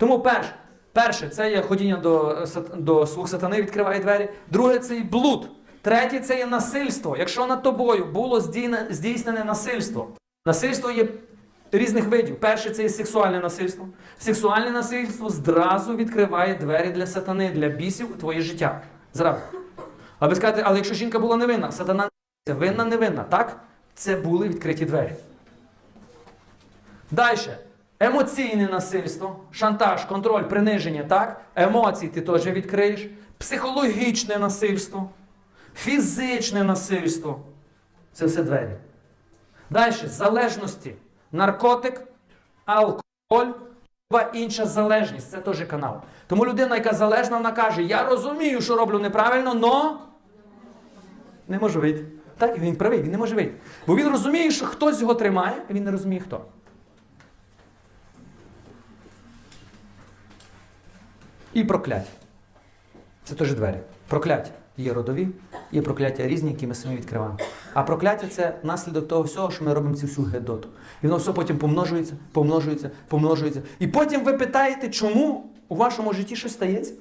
Тому перше, перше це є ходіння до, сат- до слуг сатани, відкриває двері. Друге це є блуд. Третє це є насильство. Якщо над тобою було здійснене насильство. Насильство є різних видів. Перше це є сексуальне насильство. Сексуальне насильство зразу відкриває двері для сатани, для бісів у твоє життя. Зразу. А ви скажете, але якщо жінка була невинна, сатана не винна, невинна, так? Це були відкриті двері. Далі. Емоційне насильство, шантаж, контроль, приниження, так? Емоції ти теж відкриєш. Психологічне насильство, фізичне насильство. Це все двері. Далі. Залежності. Наркотик, алкоголь, інша залежність. Це теж канал. Тому людина, яка залежна, вона каже: Я розумію, що роблю неправильно, но не можу вийти. Так, він правий, він не може вийти. Бо він розуміє, що хтось його тримає, і він не розуміє хто. І прокляття. Це теж двері. Прокляття. Є родові, є прокляття різні, які ми самі відкриваємо. А прокляття це наслідок того всього, що ми робимо цю всю гедоту. І воно все потім помножується, помножується, помножується. І потім ви питаєте, чому у вашому житті щось стається?